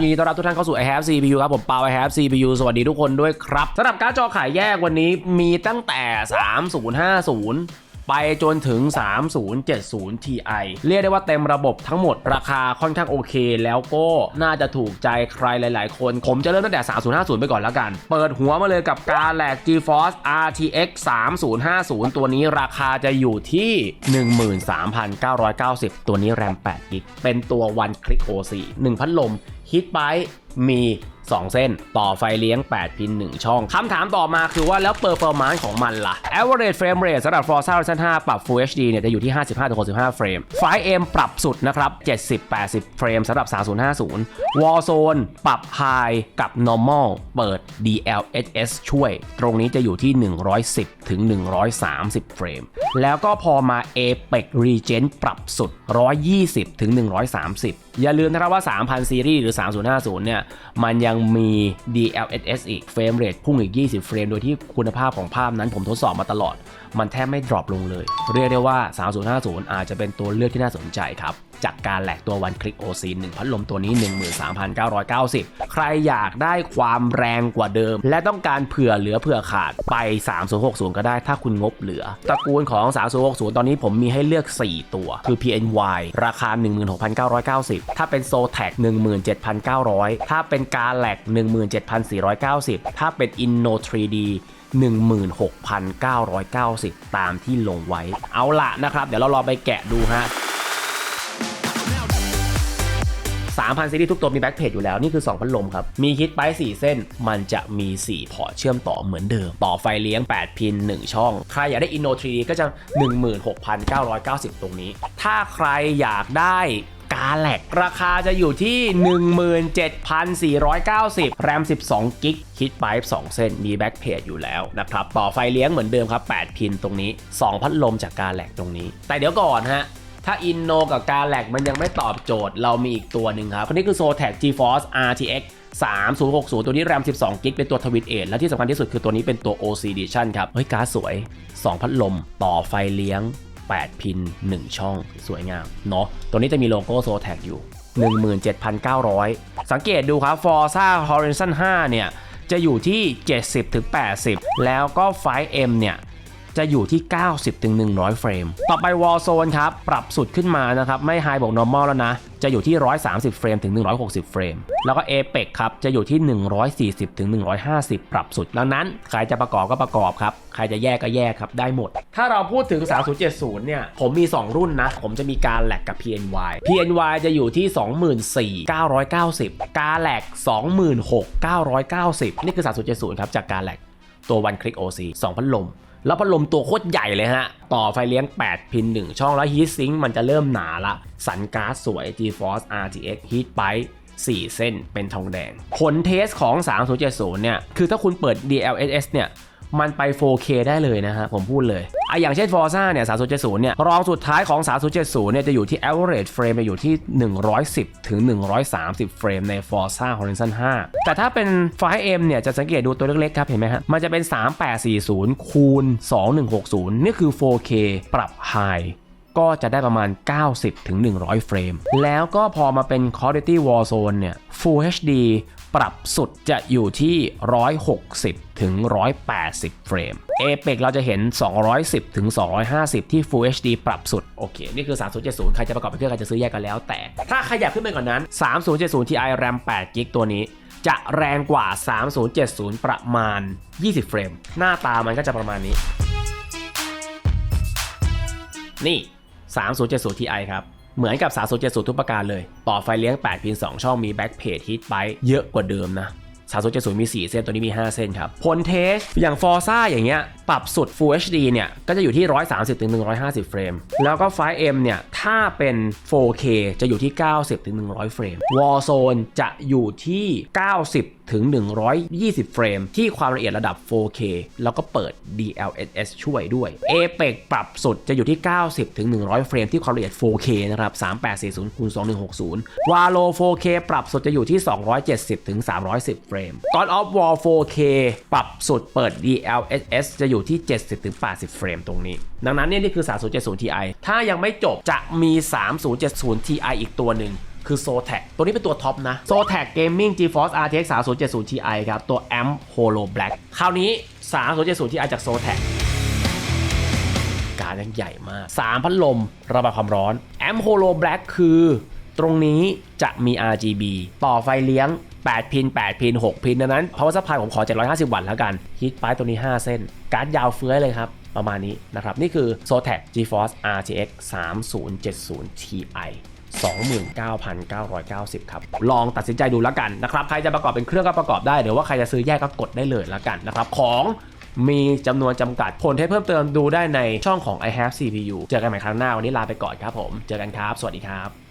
ยินดีต้อนรับทุกท่านเข้าสู่ i have CPU ครับ ผมเปา i have CPU สวัสดีทุกคนด้วยครับสำหรับการ์ดจอขายแยกวันนี้มีตั้งแต่ 3050 ไปจนถึง 3070 Ti เรียกได้ว่าเต็มระบบทั้งหมดราคาค่อนข้างโอเค แล้วก็น่าจะถูกใจใครหลาย ๆ คน ผมจะเริ่มตั้งแต่ 3050 ไปก่อนแล้วกัน เปิดหัวมาเลยกับการแหลก GeForce RTX 3050 ตัวนี้ราคาจะอยู่ที่ 13,990 ตัวนี้แรม8 g b เป็นตัว One Click OC 1พัดลม ฮิตไบมี 2 เส้น ต่อไฟเลี้ยง 8 พิน 1 ช่องคำถามต่อมาคือว่าแล้วเปอร์ฟอร์มานซ์ของมันล่ะ average frame rate สำหรับ Forza Horizon 5 ปรับ Full HD เนี่ยจะอยู่ที่ 55-65 เฟรมไฟ M ปรับสุดนะครับ 70-80 เฟรมสำหรับ 3050 Warzone ปรับ High กับ Normal เปิด DLSS ช่วย ตรงนี้จะอยู่ที่ 110ถึง130 เฟรม แล้วก็พอมา Apex Regen ปรับสุด 120ถึง130 อย่าลืมนะครับว่า 3,000 ซีรีส์หรือ 3050 เนี่ย มันยังมี DLSS อีกเฟรมเรทพุ่งอีก 20 เฟรม โดยที่คุณภาพของภาพนั้นผมทดสอบมาตลอด มันแทบไม่ดรอปลงเลย เรียกได้ว่า 3050 อาจจะเป็นตัวเลือกที่น่าสนใจครับ จากการแหลกตัว One Click OC 1พัดลมตัวนี้ 13,990 ใครอยากได้ความแรงกว่าเดิม และต้องการเผื่อเหลือเผื่อขาดไป 3060 ก็ได้ถ้าคุณงบเหลือ ตระกูลของ 3060 ตอนนี้ผมมีให้เลือก 4 ตัว คือ PNY ราคา 16,990 ถ้าเป็น Zotac 17,900 ถ้าเป็นการแหลก17,490 ถ้าเป็น Inno 3D 16,990 ตามที่ลงไว้ เอาละนะครับ เดี๋ยวเราลองไปแกะดูฮะ 3,000ซีรีส์ทุกตัวมีแบ็คเพจอยู่แล้ว นี่คือ 2 พัดลมครับ มีฮิตไป 4 เส้น มันจะมี 4 พอร์ตเชื่อมต่อเหมือนเดิม ต่อไฟเลี้ยง 8 พิน 1 ช่อง ใครอยากได้ Inno 3D ก็จะ 16,990 ตรงนี้ ถ้าใครอยากได้กาแลกราคาจะอยู่ที่ 17,490 แรม 12 กิกฮิตไป2เส้น มีแบ็คเพจอยู่แล้วนะครับ ต่อไฟเลี้ยงเหมือนเดิมครับ 8 พินตรงนี้ 2 พัดลมจากกาแลกตรงนี้ แต่เดี๋ยวก่อนฮะ ถ้าอินโนกับการแลกมันยังไม่ตอบโจทย์ เรามีอีกตัวหนึ่งครับคนนี้คือ Zotac GeForce RTX 3060 ตัวนี้แรม 12 กิกเป็นตัวทวิตเอทและที่สำคัญที่สุดคือตัวนี้เป็นตัว OC Edition ครับ เฮ้ยการ์ดสวย 2 พัดลม ต่อไฟเลี้ยง 8 พิน 1 ช่อง สวยงาม เนาะ ตัวนี้จะมีโลโก้ Zotac อยู่ 17,900 สังเกตดูครับ Forza Horizon 5 เนี่ย จะอยู่ที่ 70-80 แล้วก็ไฟ M เนี่ย จะอยู่ที่ 90ถึง100 เฟรม ต่อไป Warzone ครับ ปรับสุดขึ้นมานะครับ ไม่ High บอก Normal แล้วนะ จะอยู่ที่ 130 เฟรมถึง 160 เฟรม แล้วก็ Apex ครับ จะอยู่ที่ 140ถึง150 ปรับสุด ดังนั้น ใครจะประกอบก็ประกอบครับ ใครจะแยกก็แยกครับ ได้หมด ถ้าเราพูดถึง 3070 เนี่ย ผมมี 2 รุ่นนะ ผมจะมีการแลกกับ PNY PNY จะอยู่ที่ 24,990 การแลก26,990 นี่คือ 3070 ครับ จากการแลกตัว One Click OC 2พัดลม แล้วพัดลมตัวโคตรใหญ่เลยฮะ ต่อไฟเลี้ยง 8 พิน 1 ช่องแล้วฮีทซิงค์มันจะเริ่มหนาละ สันการ์ดสวย GeForce RTX Heat Pipe 4 เส้นเป็นทองแดง ผลเทสของ 3070 เนี่ย คือถ้าคุณเปิด DLSS เนี่ย มันไป 4K ได้เลยนะฮะผมพูดเลยไออย่างเช่น Forza เนี่ย 3070 เนี่ย รองสุดท้ายของ 3070 เนี่ย จะอยู่ที่ average frame จะอยู่ที่ 110 ถึง 130 เฟรมใน Forza Horizon 5 แต่ถ้าเป็น 5M เนี่ย จะสังเกตดูตัวเล็กๆ ครับ เห็นไหมฮะ มันจะเป็น 3840 คูณ 2160 นี่คือ 4K ปรับ High ก็จะได้ประมาณ 90ถึง100 เฟรม แล้วก็พอมาเป็น Quality Warzone เนี่ย Full HD ปรับสุดจะอยู่ที่ 160 ถึง 180 เฟรม Apex เราจะเห็น 210 ถึง 250 ที่ Full HD ปรับสุด โอเค นี่คือ 3070 ใครจะประกอบเป็นเครื่องใครจะซื้อแยกกันแล้ว แต่ถ้าขยับขึ้นไปกว่านนั้น 3070 Ti RAM 8 GB ตัวนี้จะแรงกว่า 3070 ประมาณ 20 เฟรม หน้าตามันก็จะประมาณนี้ นี่ 3070 Ti ครับ เหมือนกับ 3070 ทุกประการเลย ต่อไฟเลี้ยง 8 พิน 2 ช่องมีแบ็กเพจฮิตไปเยอะกว่าเดิมนะ3070 มี 4 เส้น ตัวนี้มี 5 เส้นครับ ผลเทส อย่างฟอร์ซ่าอย่างเงี้ย ปรับสุด Full HD เนี่ย ก็จะอยู่ที่ 130-150 เฟรม แล้วก็ 5M เนี่ย ถ้าเป็น 4K จะอยู่ที่ 90-100 เฟรม Warzone จะอยู่ที่ 90ถึง 120 เฟรม ที่ความละเอียดระดับ 4K แล้วก็เปิด DLSS ช่วยด้วย Apex ปรับสุดจะอยู่ที่ 90ถึง100 เฟรม ที่ความละเอียด 4K นะครับ 3840คูณ2160 Valo 4K ปรับสุดจะอยู่ที่ 270ถึง310 เฟรม God of War 4K ปรับสุดเปิด DLSS จะอยูู่่ที่ 70ถึง80 เฟรมตรงนี้ ดังนั้นเนี่ยนี่คือ 3070 Ti ถ้ายังไม่จบจะมี 3070 Ti อีกตัวหนึ่งคือ Zotac ตัวนี้เป็นตัวท็อปนะ Zotac Gaming GeForce RTX 3070 Ti ครับ ตัว Amp Holo Black คราวนี้ 3070 Ti จาก Zotac การยังใหญ่มาก 3 พัดลมระบายความร้อน Amp Holo Black คือ ตรงนี้จะมี RGB ต่อไฟเลี้ยง 8 พิน 8 พิน 6 พินดังนั้น power supply ผมขอ 750 วัตต์แล้วกันฮีทไปตัวนี้ 5 เส้น การ์ดยาวเฟื้อยเลยครับประมาณนี้นะครับ นี่คือ Zotac GeForce RTX 3070 Ti 29,990 ครับ ลองตัดสินใจดูแล้วกันนะครับ ใครจะประกอบเป็นเครื่องก็ประกอบได้ หรือว่าใครจะซื้อแยกก็กดได้เลยแล้วกันนะครับ ของมีจำนวนจำกัดผลให้เพิ่มเติมดูได้ในช่องของ i have CPU เจอกันใหม่ครั้งหน้า วันนี้ลาไปก่อนครับผม เจอกันครับ สวัสดีครับ